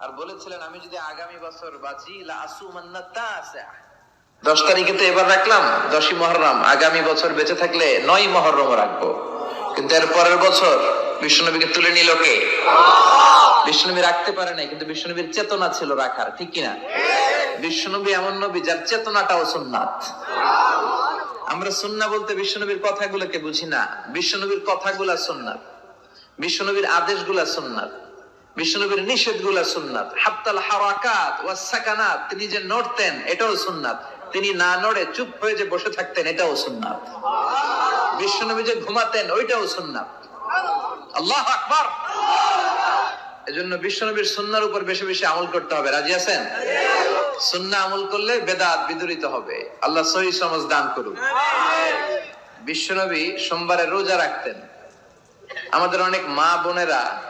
আর বলেছিলেন, আমি যদি আগামী বছর বাঁচি দশ তারিখে তো এবার রাখলাম, দশই মহরম। আগামী বছর বেঁচে থাকলে নয় মহরম রাখব। কিন্তু এর পরের বছর বিষ্ণুনবীকে তুলে নিল কে? বিষ্ণুনবী রাখতে পারে নাই, কিন্তু বিষ্ণুনবীর চেতনা ছিল রাখার, ঠিক কিনা? বিষ্ণুনবী এমন নবী যার চেতনাটাও সুন্নাত। আমরা সুন্না বলতে বিষ্ণুনবীর কথাগুলোকে বুঝি না। বিষ্ণুনবীর কথাগুলা সুন্নাত। বিষ্ণুনবীর আদেশগুলা সুন্নাত। বিষ্ণুনবীর নিষেধগুলা সুন্নাত। হাত্তাল হারাকাত ওয়া সাকানাত, তিনি যে নড়তেন, এটাও সুন্নাত। তিনি না নড়ে চুপ হয়ে যে বসে থাকতেন, এটাও সুন্নাত। বিষ্ণুনবী যে ঘুমাতেন, ওইটাও সুন্নাত। আল্লাহ আকবার! এজন্য সুন্নার উপর বেশি বেশি আমল করতে হবে। রাজি আছেন? সুন্না আমল করলে বেদাত বিদরিত হবে। আল্লাহ সহি সমাজ দান করুন বিশ্বনবী সোমবারে রোজা রাখতেন। আমাদের অনেক মা বোনেরা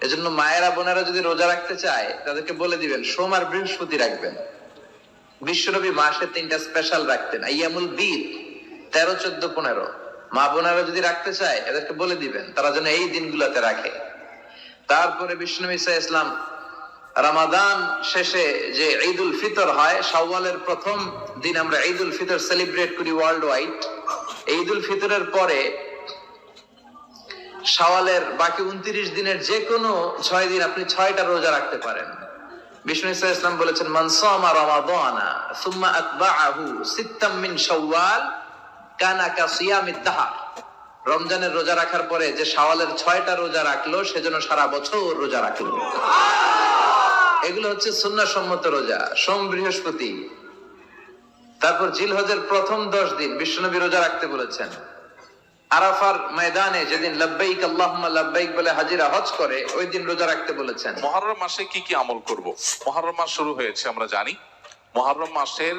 এজন্য মায়েরা, বোনেরা যদি রোজা রাখতে চায়, তাদেরকে বলে দিবেন, সোম আর বৃহস্পতি রাখবেন। বিশ্বনবী মাসে তিনটা স্পেশাল রাখতেন, আইয়ামুল বীর, তেরো, চোদ্দ, পনেরো। মা বোনেরা যদি রাখতে চায়, এদেরকে বলে দিবেন, তারা যেন এই দিনগুলোতে রাখে। তারপরে বিষ্ণু ইসা ইসলাম রামাদান শেষে যে ঈদ উল ফিতর হয়, শাওয়ালের প্রথম দিন আমরা ঈদ উল ফিতর সেলিব্রেট করি ওয়ার্ল্ড ওয়াইড ঈদ উল ফিতরের পরে শাওয়ালের বাকি উনত্রিশ দিনের যে কোনো ছয় দিন আপনি ছয়টা রোজা রাখতে পারেন। বিষ্ণু ইসা ইসলাম বলেছেন মানসামা রমাদানা সুম্মা আতবাআহু সিত্তাম মিন শাওয়াল কানা কা দাহর। রমজানের রোজা রাখার পরে যে শাওয়ালের ছয়টা রোজা রাখল সেজন্য সারা বছর রোজা রাখল। এগুলো হচ্ছে সুন্নাসম্মত রোজা সোম বৃহস্পতি। তারপর জিলহজের প্রথম দশ দিন বিশ্বনবী রোজা রাখতে বলেছেন আরাফার ময়দানে যেদিন লব্বাইক আল্লাহুম্মা লব্বাইক বলে হাজিরা হজ করে, ওই দিন রোজা রাখতে বলেছেন। মহরম মাসে কি কি আমল করব? মহরম মাস শুরু হয়েছে, আমরা জানি। মহরম মাসের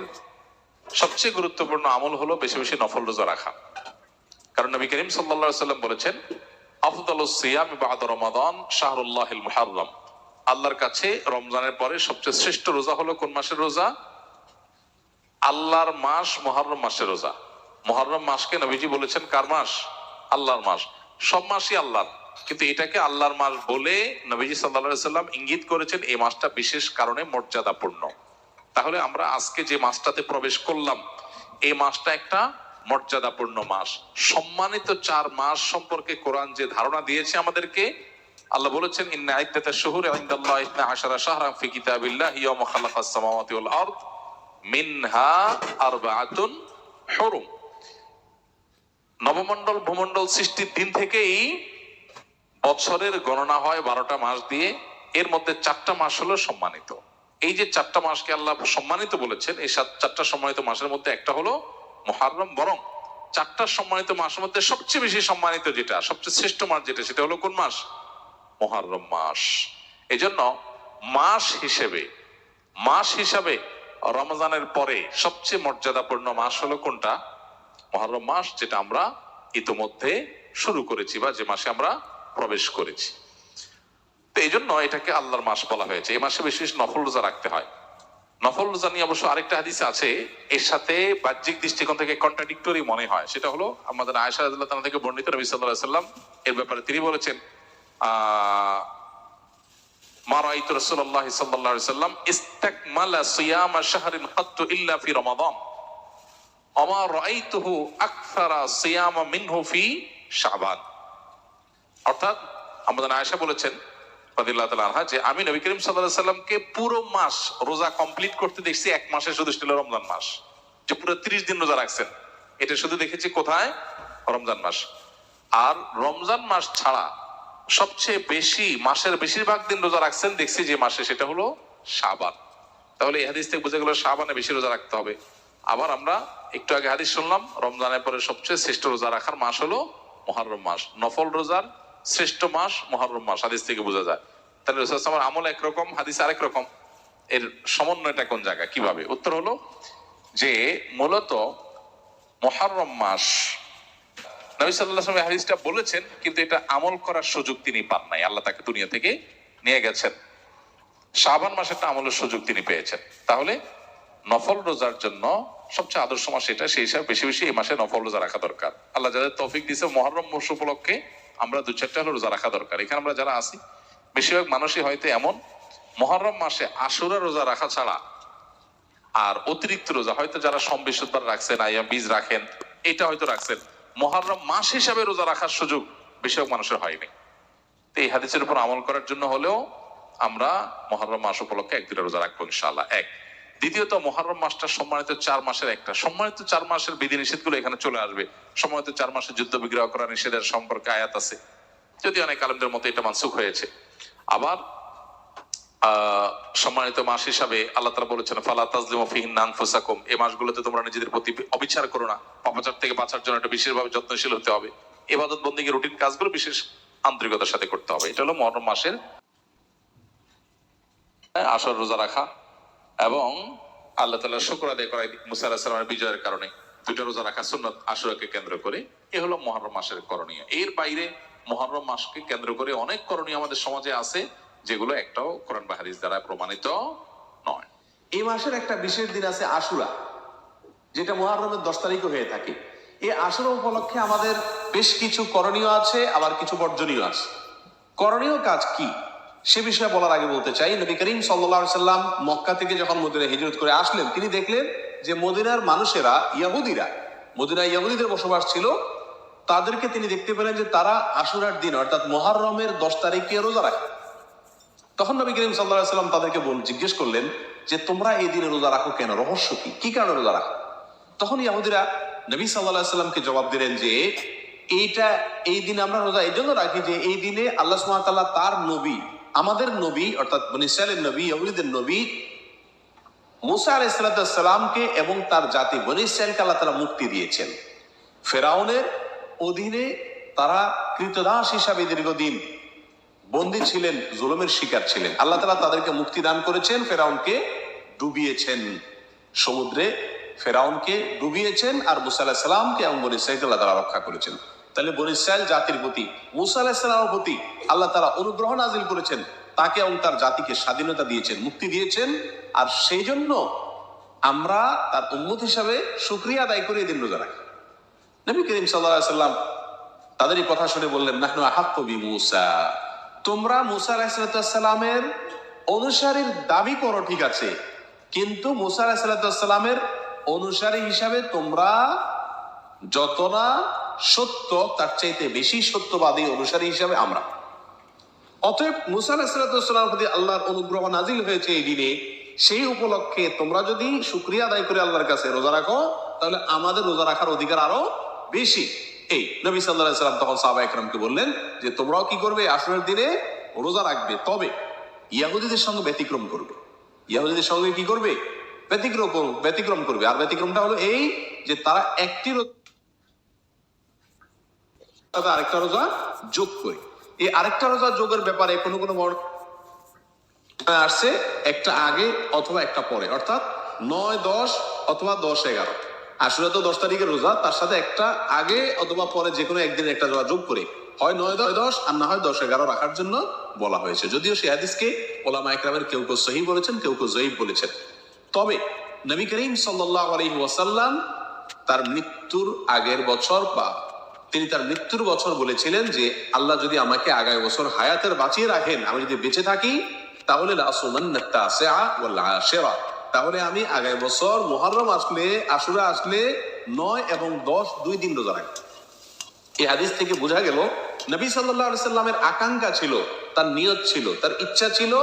সবচেয়ে গুরুত্বপূর্ণ আমল হলো বেশি বেশি নফল রোজা রাখা। কারণ নবী করিম সাল্লাল্লাহু আলাইহি সাল্লাম বলেছেন আফদালুস সিয়াম বাদ রমাদান শাহরুল্লাহিল মুহাররম। আল্লাহর কাছে রমজানের পরে সবচেয়ে শ্রেষ্ঠ রোজা হলো কোন মাসের রোজা? আল্লাহর মাস মহরম মাসের রোজা। মহরম মাসকে নবীজি বলেছেন কার মাস? আল্লাহর মাস। সব মাসই আল্লাহর। কিন্তু এটাকে আল্লাহর মাস বলে নবীজি সাল্লাহ সাল্লাম ইঙ্গিত করেছেন এই মাসটা বিশেষ কারণে মর্যাদাপূর্ণ। তাহলে আমরা আজকে যে মাসটাতে প্রবেশ করলাম, এই মাসটা একটা মর্যাদাপূর্ণ মাস। সম্মানিত চার মাস সম্পর্কে কোরআন যে ধারণা দিয়েছে আমাদেরকে, আল্লাহ বলেছেন, ইন্না ইদ্দাতা শুহুর ইনদাল্লাহ আরদ মিনহা হুরুম। নবমণ্ডল ভূমণ্ডল সৃষ্টির দিন থেকেই বছরের গণনা হয় বারোটা মাস দিয়ে। এর মধ্যে চারটা মাস হলো সম্মানিত। এই যে চারটা মাসকে আল্লাহ সম্মানিত বলেছেন, এই সাত- চারটা সম্মানিত মাসের মধ্যে একটা হলো মহারম বরং চারটা সম্মানিত মাসের মধ্যে সবচেয়ে বেশি সম্মানিত যেটা, সবচেয়ে শ্রেষ্ঠ মাস যেটা, সেটা হলো কোন মাস? মহারম মাস। এই জন্য মাস হিসেবে, মাস হিসাবে রমজানের পরে সবচেয়ে মর্যাদাপূর্ণ মাস হলো কোনটা? মহরম মাস যেটা আমরা ইতোমধ্যে শুরু করেছি বা যে মাসে আমরা প্রবেশ করেছি। তো এই জন্য এটাকে আল্লাহর মাস বলা হয়েছে। এই মাসে বেশি বেশি নফল রোজা রাখতে হয়। নফল রোজা নিয়ে অবশ্য আরেকটা হাদিস আছে। এর সাথে বাহ্যিক দৃষ্টিকোণ থেকে কন্ট্রাডিক্টরি মনে হয়। সেটা হলো আমাদের আয়সা তাআলা থেকে বর্ণিত সাল্লাল্লাহু সাল্লাম এর ব্যাপারে তিনি বলেছেন, আহ, মা রাআইতু রাসূলুল্লাহ সাল্লাল্লাহু আলাইহি সাল্লাম ইস্তাকমালা সিয়ামা শাহরিন কাত্তু ইল্লা ফি রমাদান। অমা রাআইতুহু আকসারা সিয়ামা মিনহু ফি শাবান। অর্থাৎ আমাদের আয়েশা বলেছেন আনহা, যে আমি নবী করিম সাল্লামকে পুরো মাস রোজা কমপ্লিট করতে দেখছি, এক মাসে শুধু ছিল রমজান মাস। যে পুরো 30 দিন রোজা রাখছেন। এটা শুধু দেখেছি কোথায়? রমজান মাস। আর রমজান মাস ছাড়া সবচেয়ে বেশি, মাসের বেশিরভাগ দিন রোজা রাখছেন, দেখছি যে মাসে সেটা হলো শাবান। তাহলে এহাদিস থেকে বুঝে গেল সাবানে বেশি রোজা রাখতে হবে। আবার আমরা একটু আগে হাদিস শুনলাম, রমজানের পরে সবচেয়ে শ্রেষ্ঠ রোজা রাখার মাস হলো মহরম মাস। নফল রোজার শ্রেষ্ঠ মাস মহরম মাস, হাদিস থেকে বোঝা যায়। তাহলে রসুল আমার আমল একরকম, হাদিস আরেক রকম। এর সমন্বয়টা কোন জায়গা কীভাবে? উত্তর হলো যে, মূলত মহারম মাস, নবী সাল্লাহ হাদিসটা বলেছেন, কিন্তু এটা আমল করার সুযোগ তিনি পান নাই। আল্লাহ তাকে দুনিয়া থেকে নিয়ে গেছেন। শাবান মাসেরটা আমলের সুযোগ তিনি পেয়েছেন। তাহলে নফল রোজার জন্য সবচেয়ে আদর্শ মাস এটা, সেই হিসাবে বেশি বেশি এই মাসে নফল রোজা রাখা দরকার। আল্লাহ যাদের তৌফিক দিয়েছে, মহরম মাস উপলক্ষে আমরা দু চারটা হলো রোজা রাখা দরকার। এখানে আমরা যারা আছি, বেশিরভাগ মানুষই হয়তো এমন, মহরম মাসে আশুরা রোজা রাখা ছাড়া আর অতিরিক্ত রোজা, হয়তো যারা সম, বৃহস্পতিবার রাখছেন আইয়া বীজ রাখেন, এটা হয়তো রাখছেন। মহরম মাস হিসাবে রোজা রাখার সুযোগ বেশিরভাগ মানুষের হয়নি। তো এই হাদিসের উপর আমল করার জন্য হলেও আমরা মহরম মাস উপলক্ষে এক দুটা রোজা রাখব ইনশাআল্লাহ। এক। দ্বিতীয়ত মহরম মাসটা সম্মানিত চার মাসের একটা। সম্মানিত চার মাসের বিধিনিষেধগুলো এখানে চলে আসবে। সম্মানিত চার মাসের যুদ্ধ বিগ্রহ করা নিষেধের সম্পর্কে আয়াত আছে। যদি অনেক আলমদের মতো এটা মানসুখ হয়েছে। আবার সম্মানিত মাস হিসাবে আল্লাহ তালা বলেছেন ফালা তাজলিম ফিহিন নানফুসাকুম এই মাসগুলোতে তোমরা নিজেদের প্রতি অবিচার করো না। পাপাচার থেকে বাঁচার জন্য একটা বিশেষভাবে যত্নশীল হতে হবে। এবাদত বন্দীকে রুটিন কাজগুলো বিশেষ আন্তরিকতার সাথে করতে হবে। এটা হলো মহরম মাসের হ্যাঁ, আসর রোজা রাখা। এবং আল্লাহ তালা শুক্র আদায় করা মুসা সাল্লামের বিজয়ের কারণে দুইটা রোজা রাখা সুন্নত আশুরাকে কেন্দ্র করে। এ হলো মহরম মাসের করণীয়। এর বাইরে মহরম মাসকে কেন্দ্র করে অনেক করণীয় আমাদের সমাজে আছে, যেগুলো একটাও কোরআন বাহারিস দ্বারা প্রমাণিত নয়। এই মাসের একটা বিশেষ দিন আছে আশুরা, যেটা মহারমের দশ তারিখও হয়ে থাকে। এই আশুরা উপলক্ষে আমাদের বেশ কিছু করণীয় আছে, আবার কিছু বর্জনীয় আছে। করণীয় কাজ কি? সে বিষয়ে বলার আগে বলতে চাই, নবী করিম সাল্লা সাল্লাম মক্কা থেকে যখন মদিনা হিজরত করে আসলেন, তিনি দেখলেন যে মদিনার মানুষেরা ইয়াহুদিরা মদিনা ইয়াহুদিদের বসবাস ছিল, তাদেরকে তিনি দেখতে পেলেন যে তারা আশুরার দিন, অর্থাৎ মহারমের দশ তারিখে রোজা রাখে। তখন নবী করিম সাল্লাহ সাল্লাম তাদেরকে বল, জিজ্ঞেস করলেন যে, তোমরা এই দিনে রোজা রাখো কেন? রহস্য কি? কি কারণে রোজা রাখো? তখন ইয়াহুদিরা নবী সাল্লাহ সাল্লামকে জবাব দিলেন যে, এইটা, এই দিনে আমরা রোজা, এই জন্য রাখি যে, এই দিনে আল্লাহ সুমাতাল্লাহ তার নবী আমাদের নবী, অর্থাৎ বনিসালের নবী, ইয়াহুদিদের নবী, মুসা আলাইসালামকে এবং তার জাতি বনি ইসরায়েলকে আল্লাহ তারা মুক্তি দিয়েছেন। ফেরাউনের অধীনে তারা কৃতদাস হিসাবে দীর্ঘদিন বন্দী ছিলেন, জুলুমের শিকার ছিলেন। আল্লাহ তালা তাদেরকে মুক্তি দান করেছেন, ফেরাউনকে ডুবিয়েছেন। সমুদ্রে ফেরাউনকে ডুবিয়েছেন আর মুসা আলাহ সাল্লামকে এবং বনি ইসরাইল আল্লাহ তালা রক্ষা করেছেন। তাহলে বনি ইসরায়েল জাতির প্রতি, মুসা আলাইসাল্লামের প্রতি আল্লাহ তারা অনুগ্রহ নাজিল করেছেন। তাকে এবং তার জাতিকে স্বাধীনতা দিয়েছেন, মুক্তি দিয়েছেন। আর সেই জন্য আমরা তার উন্মত হিসাবে সুক্রিয়া আদায় করে এদিন রোজা রাখি। নবী করিম সাল্লাম তাদের এই কথা শুনে বললেন, নাহনু আহাক্কবি মুসা। তোমরা মুসা আলাহিসাল্লামের অনুসারীর দাবি করো, ঠিক আছে। কিন্তু মুসা আলাহিসাল্লামের অনুসারী হিসাবে তোমরা যত না সত্য, তার চাইতে বেশি সত্যবাদী অনুসারী হিসাবে আমরা। অতএব মুসা আলাহিসাল্লামের প্রতি আল্লাহর অনুগ্রহ নাজিল হয়েছে এই দিনে। সেই উপলক্ষে তোমরা যদি শুক্রিয়া আদায় করে আল্লাহর কাছে রোজা রাখো, তাহলে আমাদের রোজা রাখার অধিকার আরও বেশি। এই নবী সাল্লাহ সাল্লাম তখন সাহবা একরামকে বললেন যে, তোমরাও কি করবে? আসরের দিনে রোজা রাখবে। তবে ইয়াহুদিদের সঙ্গে ব্যতিক্রম করবে। ইয়াহুদিদের সঙ্গে কি করবে? ব্যতিক্রম ব্যতিক্রম করবে। আর ব্যতিক্রমটা হলো এই যে, তারা একটি রোজা আরেকটা রোজা যোগ করে। এই আরেকটা রোজা যোগের ব্যাপারে কোনো কোনো আসছে একটা আগে অথবা একটা পরে, অর্থাৎ নয়, দশ অথবা দশ, এগারো। আসলে তো দশ তারিখের রোজা, তার সাথে একটা আগে অথবা পরে যে কোনো একদিন একটা রোজা যোগ করে। হয় নয়, দশ দশ, আর না হয় দশ, এগারো রাখার জন্য বলা হয়েছে। যদিও সে হাদিসকে ওলামা একরামের কেউ কেউ সহি বলেছেন, কেউ কেউ জয়ীব বলেছেন। তবে নবী করিম সাল্লাহ আলহি ওয়াসাল্লাম তার মৃত্যুর আগের বছর বা তিনি তার মৃত্যুর বছর বলেছিলেন যে, আল্লাহ যদি আমাকে আগামী বছর হায়াতের বাঁচিয়ে রাখেন, আমি যদি বেঁচে থাকি, তাহলে তাহলে আমি আগামী বছর মুহররম আসলে, আশুরা আসলে নয় এবং দশ দুই দিন রোজা রাখব। এই হাদিস থেকে বোঝা গেল, নবী সাল্লামের আকাঙ্ক্ষা ছিল, তার নিয়ত ছিল, তার ইচ্ছা ছিল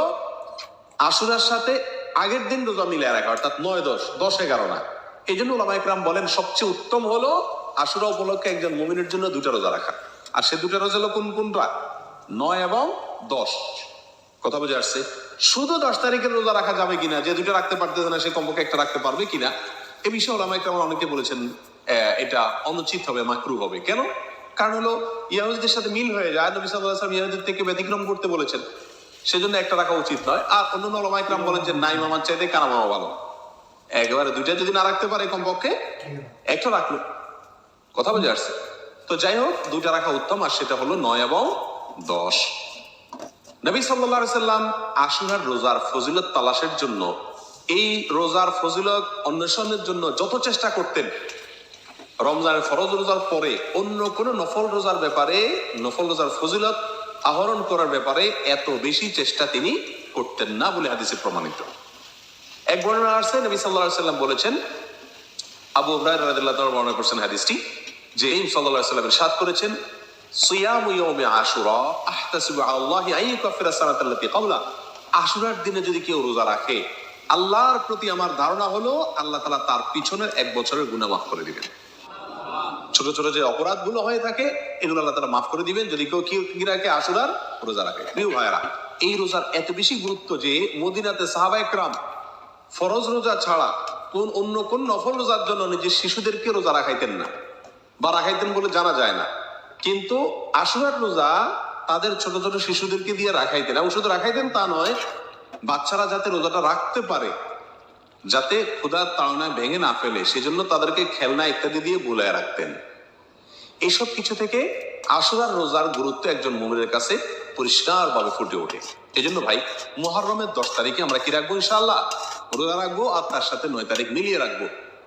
আশুরার সাথে আগের দিন রোজা মিলে রাখা, অর্থাৎ নয় দশ দশ এগারো না। এই জন্য ওলামাইকরাম বলেন, সবচেয়ে উত্তম হলো আশুরা উপলক্ষে একজন মুমিনের জন্য দুটা রোজা রাখা। আর সে দুটা রোজা হলো কোন কোনটা নয় এবং দশ। কথা বুঝে আসছে? শুধু দশ তারিখের রোজা রাখা যাবে কিনা যে দুটো রাখতে পারতেছে না সে কমপক্ষে একটা রাখতে পারবে কিনা? এ বিষয়ে ওলামাইকরাম অনেকে বলেছেন এটা অনুচিত হবে মাকরু হবে। কেন? কারণ হলো ইয়াহুদিদের সাথে মিল হয়ে যায়। নবী সাল্লাহ আসলাম ইয়াহুদের থেকে ব্যতিক্রম করতে বলেছেন। সেজন্য একটা রাখা উচিত নয়। আর অন্য নলমাইকরাম বলেন যে নাই মামার চাইতে কানা মামা ভালো। একেবারে দুইটা যদি না রাখতে পারে কমপক্ষে একটা রাখল। কথা বুঝে আসছে? তো যাই হোক, দুইটা রাখা উত্তম, আর সেটা হলো নয় এবং দশ। নবী সাল্লাহ সাল্লাম আশুরার রোজার ফজিলত তালাশের জন্য, এই রোজার ফজিলত অন্বেষণের জন্য যত চেষ্টা করতেন, রমজানের ফরজ রোজার পরে অন্য কোনো নফল রোজার ব্যাপারে, নফল রোজার ফজিলত আহরণ করার ব্যাপারে এত বেশি চেষ্টা তিনি করতেন না বলে হাদিসে প্রমাণিত। এক বর্ণনা আসছে, নবী সাল্লাহ সাল্লাম বলেছেন, আবু হুরায়রা রাদিয়াল্লাহু বর্ণনা করছেন হাদিসটি যে ইম সাল্লাল্লাহু আলাইহি সাল্লাম করেছেন আশুরার দিনে যদি কেউ রোজা রাখে, আল্লাহর প্রতি আমার ধারণা হলো আল্লাহ তাআলা তার পিছনের এক বছরের গুনাহ মাফ করে দিবেন। ছোট ছোট যে অপরাধগুলো হয়ে থাকে, এগুলো আল্লাহ তাআলা মাফ করে দিবেন যদি কেউ কি রাখে আশুরার রোজা রাখে। প্রিয় ভাইয়েরা, এই রোজার এত বেশি গুরুত্ব যে মদিনাতে সাহাবা একরাম ফরজ রোজা ছাড়া কোন অন্য কোন নফল রোজার জন্য নিজের শিশুদেরকে রোজা রাখাইতেন না। বা রাখাইতেন বলে জানা যায় না। কিন্তু আশুরার রোজা তাদের ছোট ছোট শিশুদেরকে দিয়ে রাখাইতেন এবং শুধু রাখাইতেন তা নয়, বাচ্চারা যাতে রোজাটা রাখতে পারে, যাতে ক্ষুধার তাড়নায় ভেঙে না ফেলে, সেজন্য তাদেরকে খেলনা ইত্যাদি দিয়ে বুলায় রাখতেন। এইসব কিছু থেকে আশুরার রোজার গুরুত্ব একজন মুমিনের কাছে পরিষ্কার ভাবে ফুটে ওঠে। এই জন্য ভাই, মোহররমের দশ তারিখে আমরা কি রাখব ইনশাআল্লাহ? রোজা রাখব আর তার সাথে নয় তারিখ মিলিয়ে রাখব।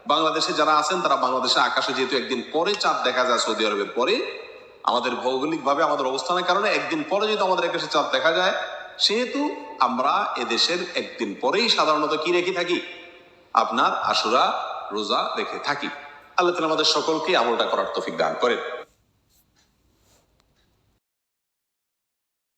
বাংলাদেশে যারা আছেন, তারা বাংলাদেশে আকাশে যেহেতু একদিন পরে চাঁদ দেখা যায় সৌদি আরবের পরে, আমাদের ভৌগোলিকভাবে, আমাদের অবস্থানের কারণে একদিন পরে যেহেতু আমাদের আকাশে চাঁদ দেখা যায়, সেহেতু আমরা এদেশের একদিন পরেই সাধারণত কি রেখে থাকি? আপনার আশুরা, রোজা রেখে থাকি। আল্লাহ তালা আমাদের সকলকে আমলটা করার তফিক দান করেন।